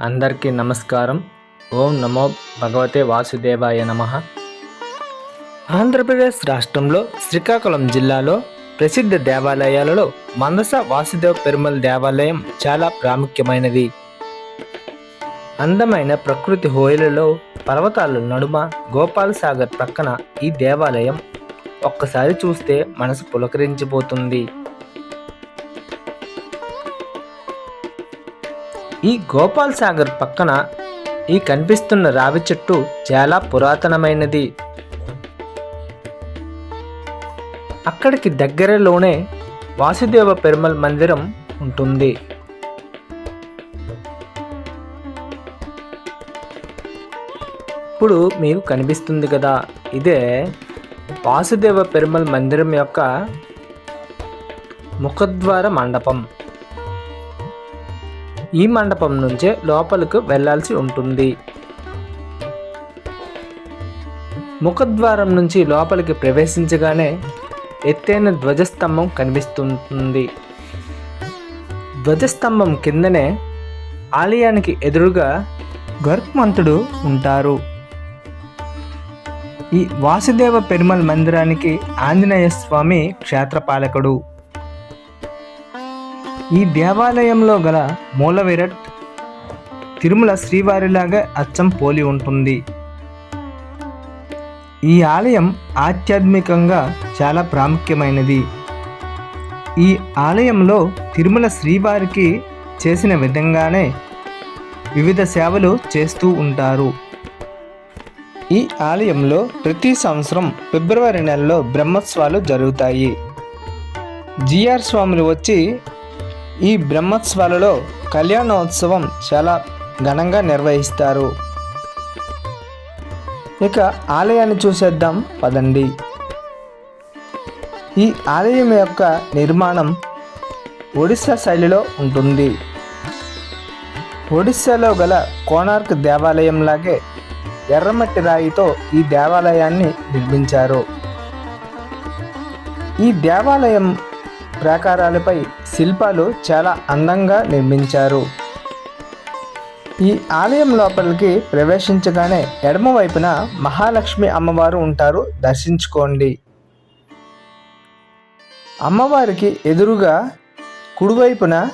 అందరికీ నమస్కారం. ఓం నమో భగవతే వాసుదేవాయ నమ. ఆంధ్రప్రదేశ్ రాష్ట్రంలో శ్రీకాకుళం జిల్లాలో ప్రసిద్ధ దేవాలయాలలో మందస వాసుదేవ పెరుమల్ దేవాలయం చాలా ప్రాముఖ్యమైనది. అందమైన ప్రకృతి హోయలలో పర్వతాల నడుమ గోపాల్ సాగర్ ప్రక్కన ఈ దేవాలయం ఒక్కసారి చూస్తే మనసు పులకరించిపోతుంది. ఈ గోపాల్ సాగర్ పక్కన ఈ కనిపిస్తున్న రావి చెట్టు చాలా పురాతనమైనది. అక్కడికి దగ్గరలోనే వాసుదేవ పెరుమల్ మందిరం ఉంటుంది. ఇప్పుడు మీకు కనిపిస్తుంది కదా ఇదే వాసుదేవ పెరుమల్ మందిరం యొక్క ముఖద్వార మండపం. ఈ మండపం నుంచే లోపలకు వెళ్ళాల్సి ఉంటుంది. ముఖద్వారం నుంచి లోపలికి ప్రవేశించగానే ఎత్తైన ధ్వజస్తంభం కనిపిస్తుంది ధ్వజస్తంభం కిందనే ఆలయానికి ఎదురుగా గర్భమంతుడు ఉంటారు. ఈ వాసుదేవ పెరుమల్ మందిరానికి ఆంజనేయ స్వామి క్షేత్రపాలకుడు. ఈ దేవాలయంలో గల మూలవిరట్ తిరుమల శ్రీవారిలాగా అచ్చం పోలి ఉంటుంది. ఈ ఆలయం ఆధ్యాత్మికంగా చాలా ప్రాముఖ్యమైనది. ఈ ఆలయంలో తిరుమల శ్రీవారికి చేసిన విధంగానే వివిధ సేవలు చేస్తూ ఉంటారు. ఈ ఆలయంలో ప్రతి సంవత్సరం ఫిబ్రవరి నెలలో బ్రహ్మోత్సవాలు జరుగుతాయి. జిఆర్ స్వాములు వచ్చి ఈ బ్రహ్మోత్సవాలలో కళ్యాణోత్సవం చాలా ఘనంగా నిర్వహిస్తారు. ఇక ఆలయాన్ని చూసేద్దాం పదండి. ఈ ఆలయం యొక్క నిర్మాణం ఒడిస్సా శైలిలో ఉంటుంది. ఒడిస్సాలో గల కోణార్క్ దేవాలయం లాగే ఎర్రమట్టి రాయితో ఈ దేవాలయాన్ని నిర్మించారు. ఈ దేవాలయం ప్రాకారాలపై శిల్పాలు చాలా అందంగా నిర్మించారు. ఈ ఆలయం లోపలికి ప్రవేశించగానే ఎడమవైపున మహాలక్ష్మి అమ్మవారు ఉంటారు. దర్శించుకోండి. అమ్మవారికి ఎదురుగా కుడివైపున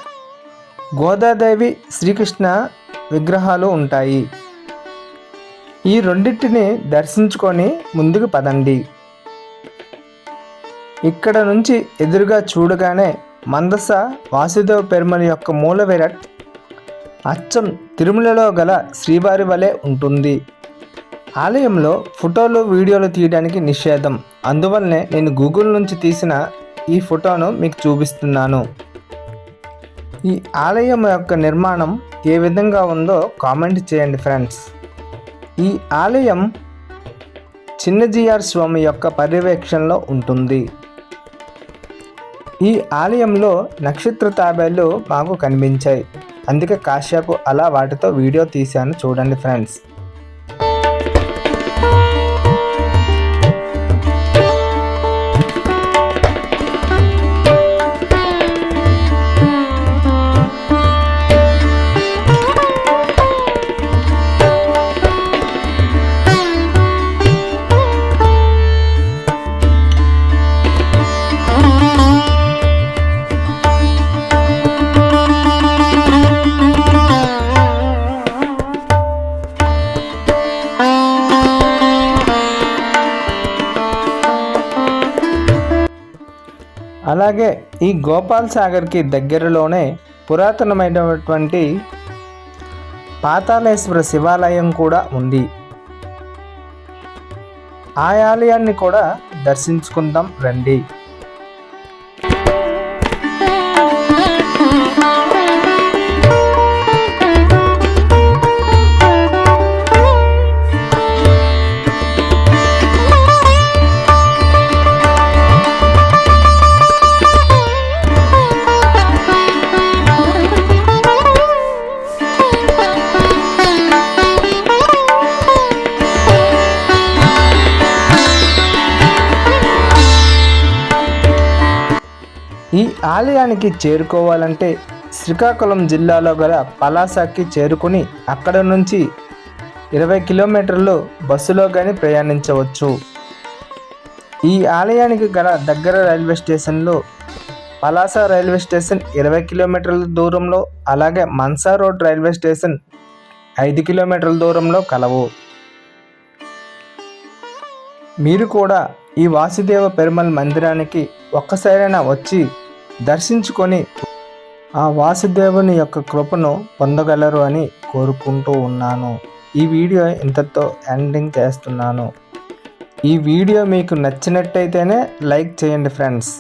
గోదాదేవి శ్రీకృష్ణ విగ్రహాలు ఉంటాయి. ఈ రెండింటిని దర్శించుకొని ముందుకు పదండి. ఇక్కడ నుంచి ఎదురుగా చూడగానే మందస వాసుదేవ పెరుమల యొక్క మూల విరట్ అచ్చం తిరుమలలో గల శ్రీవారి వలె ఉంటుంది. ఆలయంలో ఫోటోలు వీడియోలు తీయడానికి నిషేధం. అందువల్లనే నేను గూగుల్ నుంచి తీసిన ఈ ఫోటోను మీకు చూపిస్తున్నాను. ఈ ఆలయం యొక్క నిర్మాణం ఏ విధంగా ఉందో కామెంట్ చేయండి ఫ్రెండ్స్. ఈ ఆలయం చిన్నజీఆర్ స్వామి యొక్క పర్యవేక్షణలో ఉంటుంది. ఈ ఆలయంలో నక్షత్ర తాబేళ్ళు మాకు కనిపించాయి. అందుకే కాసేపు అలా వాటితో వీడియో తీశాను. చూడండి ఫ్రెండ్స్. అలాగే ఈ గోపాల్ సాగర్కి దగ్గరలోనే పురాతనమైనటువంటి పాతాళేశ్వర శివాలయం కూడా ఉంది. ఆ ఆలయాన్ని కూడా దర్శించుకుందాం రండి. ఈ ఆలయానికి చేరుకోవాలంటే శ్రీకాకుళం జిల్లాలో గల పలాసకి చేరుకుని అక్కడ నుంచి ఇరవై కిలోమీటర్లు బస్సులో కానీ ప్రయాణించవచ్చు. ఈ ఆలయానికి గల దగ్గర రైల్వే స్టేషన్లో పలాస రైల్వే స్టేషన్ ఇరవై కిలోమీటర్ల దూరంలో అలాగే మన్సా రోడ్ రైల్వే స్టేషన్ ఐదు కిలోమీటర్ల దూరంలో కలవు. మీరు కూడా ఈ వాసుదేవ పెరుమల్ మందిరానికి ఒక్కసారైనా వచ్చి దర్శించుకొని ఆ వాసుదేవుని యొక్క కృపను పొందగలరు అని కోరుకుంటూ ఉన్నాను. ఈ వీడియో ఇంతతో ఎండింగ్ చేస్తున్నాను. ఈ వీడియో మీకు నచ్చినట్టయితేనే లైక్ చేయండి ఫ్రెండ్స్.